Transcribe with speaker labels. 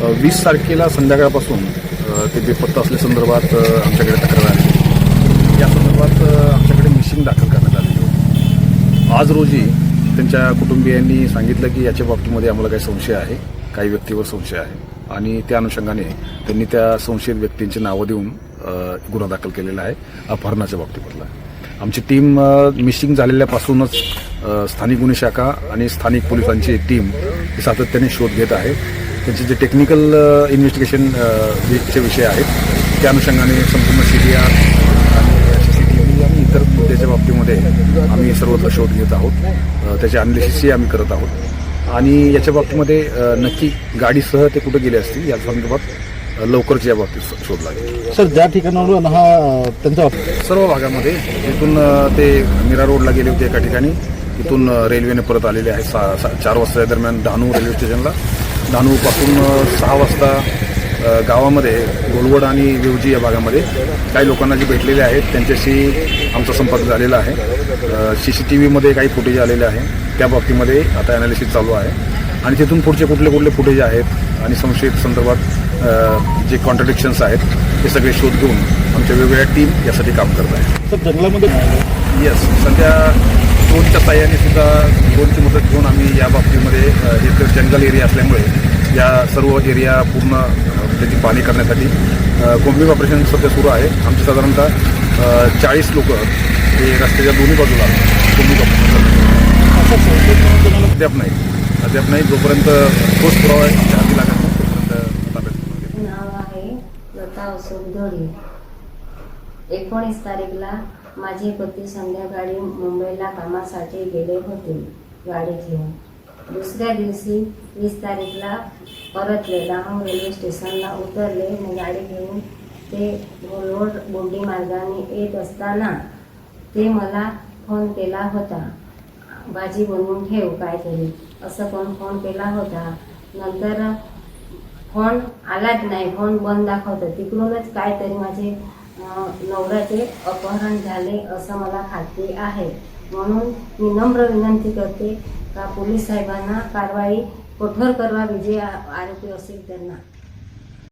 Speaker 1: वीस तारखेला संध्याकाळपासून ते बेपत्ता असल्यासंदर्भात संदर्भात आमच्याकडे तक्रार आली. या संदर्भात आमच्याकडे मिशिंग दाखल करण्यात आलेली होती. आज रोजी त्यांच्या कुटुंबियांनी सांगितलं की याच्या बाबतीमध्ये आम्हाला काही संशय आहे काही व्यक्तीवर संशय आहे. आणि त्या अनुषंगाने त्यांनी त्या संशयित व्यक्तींची नावं देऊन गुन्हा दाखल केलेला आहे अपहरणाच्या बाबतीमधला. आमची टीम मिसिंग झालेल्यापासूनच स्थानिक गुन्हे शाखा आणि स्थानिक पोलिसांची टीम सातत्याने शोध घेत आहे. त्यांचे जे टेक्निकल इन्व्हेस्टिगेशन चे विषय आहेत त्या अनुषंगाने संपूर्ण सी बी आर आणि सी सी टी व्ही आणि इतर मुद्द्याच्या बाबतीमध्ये आम्ही सर्वत्र शोध घेत आहोत. त्याचे अनालिसिसही आम्ही करत आहोत. आणि याच्या बाबतीमध्ये नक्की गाडीसह ते कुठे गेले असतील या संदर्भात लवकरच या बाबतीत शोध लागेल.
Speaker 2: सर ज्या ठिकाणावरून हा त्यांचा
Speaker 1: सर्व भागामध्ये जिथून अ, ते मीरा रोडला गेले होते एका ठिकाणी तिथून अ, रेल्वेने परत आलेले आहेत. सा सा- चार वाजता दरम्यान डहाणू रेल्वे स्टेशनला. डहाणूपासून सहा वाजता गावामध्ये गोलवड आणि विवजी या भागामध्ये काही लोकांना जे भेटलेले आहेत त्यांच्याशी आमचा संपर्क झालेला आहे. सी सी टी व्हीमध्ये काही फुटेज आलेले आहे. त्या बाबतीमध्ये आता अनालिसिस चालू आहे. आणि तिथून पुढचे कुठले कुठले फुटेज आहेत आणि संशयित संदर्भात जे कॉन्ट्रडिक्शन्स आहेत ते सगळे शोध घेऊन आमच्या वेगवेगळ्या टीम यासाठी काम करत आहेत.
Speaker 2: सर जंगलामध्ये
Speaker 1: येस सध्या ड्रोनच्या साह्याने सुद्धा दोनची मदत घेऊन आम्ही या बाबतीमध्ये एक हे तर जंगल एरिया असल्यामुळे या सर्व एरिया पूर्ण त्याची पाणी करण्यासाठी कोंबिंग ऑपरेशन सध्या सुरू आहे. आमचे साधारणतः चाळीस लोक हे रस्त्याच्या दोन्ही बाजूला कोंबिंग ऑपरेशन अद्याप नाही. अद्याप नाही. जोपर्यंत ठोस पुरावा आमच्या हाती लागत नाही तोपर्यंत ताब्यात
Speaker 3: नाव आहे लता अशोक एकोणीस तारीखला माझे पती संध्याकाळी मुंबईला कामासाठी गेले होते. गाडी घेऊन दुसऱ्या दिवशी वीस तारीखला परतले डहाणू रेल्वे स्टेशनला उतरले. आणि गाडी घेऊन ते रोड बोंडी मार्गाने येत असताना ते मला फोन केला होता. भाजी बनवून ठेव काहीतरी. असं पण फोन केला होता. नंतर फोन आलाच नाही. फोन बंद दाखवतं. तिकडूनच काहीतरी माझे नवऱ्याचे अपहरण झाले असं मला खात्री आहे. म्हणून मी नम्र विनंती करते का पोलीस साहेबांना कारवाई कठोर करवा विजय आरोपी असेल त्यांना.